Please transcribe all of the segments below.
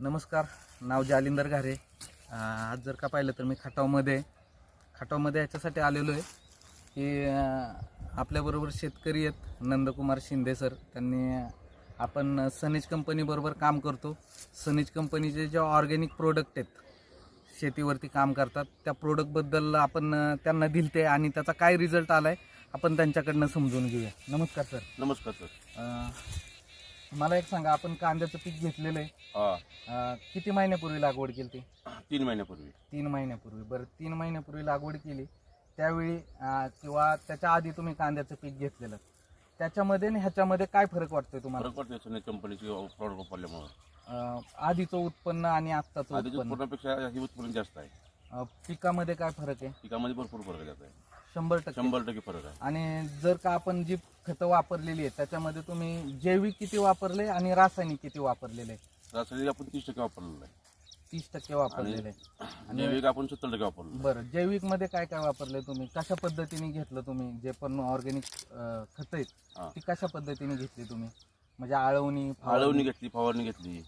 नमस्कार नाव जालिंदर घारे. आज जर का पाहिलं तर मी खटावमध्ये. खटावमध्ये याच्यासाठी आलेलो आहे की आपल्याबरोबर शेतकरी आहेत नंदकुमार शिंदे सर. त्यांनी आपण सनेज कंपनीबरोबर काम करतो. सनेज कंपनीचे जे ऑर्गॅनिक प्रोडक्ट आहेत शेतीवरती काम करतात त्या प्रोडक्टबद्दल आपण त्यांना दिलते आणि त्याचा काय रिझल्ट आला आहे आपण त्यांच्याकडनं समजून घेऊया. नमस्कार सर. नमस्कार सर. मला एक सांगा आपण कांद्याचं पीक घेतलेलं आहे. हा. अं, किती महिन्यापूर्वी लागवड केली ती? तीन महिन्यापूर्वी. तीन महिन्यापूर्वी. बरं तीन महिन्यापूर्वी लागवड केली. त्यावेळी अं, किंवा त्याच्या आधी तुम्ही कांद्याचं पीक घेतलेलं. त्याच्यामध्ये आणि ह्याच्यामध्ये काय फरक वाटतोय तुम्हाला? फरक पडते सोने कंपनीची प्रॉडक्ट वापरल्यामुळे. अं, आधीचं उत्पन्न आणि आत्ताचं आधीच्या उत्पन्न? उत्पन्नापेक्षा हे उत्पन्न जास्त आहे. अं, पिकामध्ये काय फरक आहे? पिकामध्ये भरपूर फरक आहे. त्याचा शंभर टक्के. शंभर टक्के फरक आहे. आणि जर का आपण जी खतं वापरलेली आहेत त्याच्यामध्ये तुम्ही जैविक किती वापरले आणि रासायनिक किती वापरलेले रासायनिक आपण तीस टक्के वापरलेलं आहे. तीस टक्के वापरलेले आणि जैविक आपण सत्तर टक्के वापरलो बरं जैविकमध्ये काय काय वापरले तुम्ही? कशा पद्धतीने घेतलं तुम्ही? जे पण ऑर्गॅनिक खत आहेत हा. ती कशा पद्धतीने घेतली तुम्ही? म्हणजे आळवणी? आळवणी घेतली फवारणी घेतली.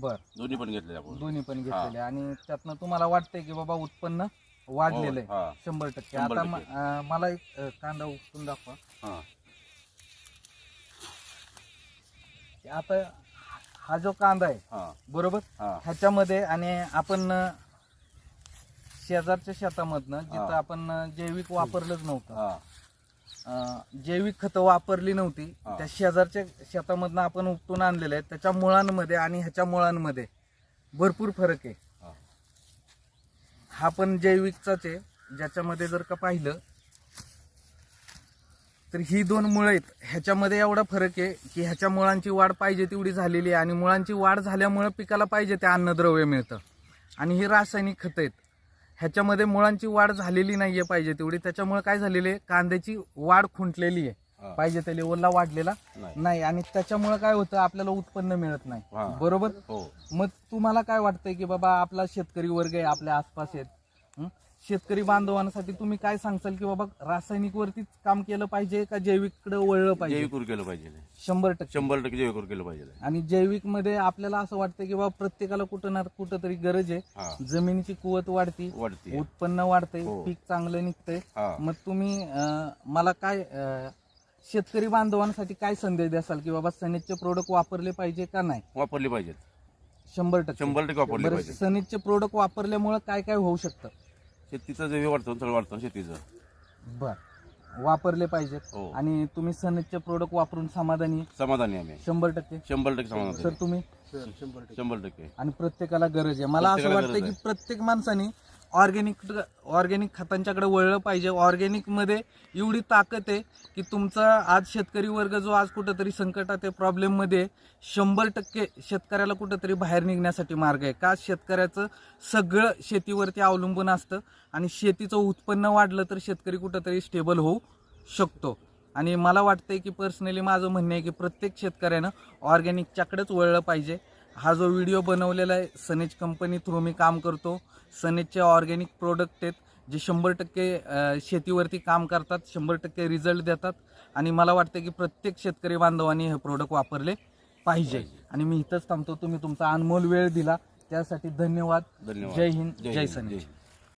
बर. दोन्ही पण घेतले आपण. दोन्ही पण घेतलेले. आणि त्यातनं तुम्हाला वाटतंय की बाबा उत्पन्न वाढलेलं आहे. हा शंभर टक्के. शंभर आता म- टक्के. अं, मला एक अं, कांदा उपटून दाखवा. हा. आता हा जो कांदा आहे हा. बरोबर? हा. ह्याच्यामध्ये आणि आपण अं, शेजारच्या शेतामधनं जिथं हा. आपण अं, जैविक वापरलंच नव्हतं हा. अं, जैविक खतं वापरली नव्हती हा. त्या शेजारच्या शेतामधनं आपण उपटून आणलेलं आहे. त्याच्या मुळांमध्ये आणि ह्याच्या मुळांमध्ये भरपूर फरक आहे. हा. पण जैविकचाच आहे. ज्याच्यामध्ये जर का पाहिलं तर ही दोन मुळं आहेत. ह्याच्यामध्ये एवढा फरक आहे की ह्याच्या मुळांची वाढ पाहिजे तेवढी झालेली आहे आणि मुळांची वाढ झाल्यामुळं पिकाला पाहिजे ते अन्नद्रव्य मिळतं. आणि ही रासायनिक खतं आहेत. ह्याच्यामध्ये मुळांची वाढ झालेली नाही आहे पाहिजे तेवढी. त्याच्यामुळं काय झालेली आहे? कांद्याची वाढ खुंटलेली आहे. पाहिजे त्या लेवलला वाढलेला. नाही. नाही आणि त्याच्यामुळे काय होतं आपल्याला उत्पन्न मिळत नाही. बरोबर? हो. मग तुम्हाला काय वाटतंय की बाबा आपला शेतकरी वर्ग आहे आपल्या आसपास आहेत हं? शेतकरी बांधवांसाठी तुम्ही काय सांगसाल की बाबा रासायनिक वरतीच काम केलं पाहिजे का जैविककडे वळलं पाहिजे? जैविक केलं पाहिजे. शंभर टक्के. शंभर टक्के जैविक केलं पाहिजे. आणि जैविकमध्ये आपल्याला असं वाटतं की बाबा प्रत्येकाला कुठं ना कुठं तरी गरज आहे. हा. जमिनीची कुवत वाढती वाढते. उत्पन्न वाढतंय हो. पीक चांगलं निघतंय. हा. मग तुम्ही अं, मला काय अं, शेतकरी बांधवांसाठी काय संदेश द्याल की बाबा सनेजचे प्रोडक्ट वापरले पाहिजे का नाही? वापरले पाहिजेत. शंभर टक्के. शंभर टक्के वापरले बरं पाहिजे सनेजचे प्रोडक्ट वापरल्यामुळे काय काय होऊ शकतं? शेतीचं जे हे वाढतं सगळं वाढतं शेतीचं. बर. वापरले पाहिजेत. हो. आणि तुम्ही सनेजचे प्रोडक्ट वापरून समाधानी? समाधानी आहे. आम्ही शंभर टक्के. शंभर टक्के समाधान सर. तुम्ही? शंभर टक्के. आणि प्रत्येकाला गरज आहे. मला असं प्रत्येकाला वाटतं गरज की प्रत्येक माणसाने ऑर्गॅनिक ऑर्गॅनिक खतांच्याकडे वळलं पाहिजे. ऑर्गॅनिकमध्ये एवढी ताकद आहे की तुमचा आज शेतकरी वर्ग जो आज कुठंतरी संकटात आहे प्रॉब्लेममध्ये आहे, शंभर टक्के शेतकऱ्याला कुठंतरी बाहेर निघण्यासाठी मार्ग आहे. का? शेतकऱ्याचं सगळं शेतीवरती अवलंबून असतं आणि शेतीचं उत्पन्न वाढलं तर शेतकरी कुठंतरी स्टेबल होऊ शकतो. आणि मला वाटतंय की पर्सनली माझं म्हणणं आहे की प्रत्येक शेतकऱ्यानं ऑर्गॅनिकच्याकडेच वळलं पाहिजे. हा जो व्हिडिओ बनवलेला आहे सनेज कंपनी थ्रू मी काम करतो. सनेजचे ऑर्गॅनिक प्रोडक्ट आहेत जे शंभर टक्के शेतीवरती काम करतात शंभर टक्के रिझल्ट देतात. आणि मला वाटतं की प्रत्येक शेतकरी बांधवांनी हे प्रोडक्ट वापरले पाहिजे. आणि मी इथंच थांबतो. तुम्ही तुमचा अनमोल वेळ दिला. त्यासाठी धन्यवाद. जय हिंद. जय सनेज.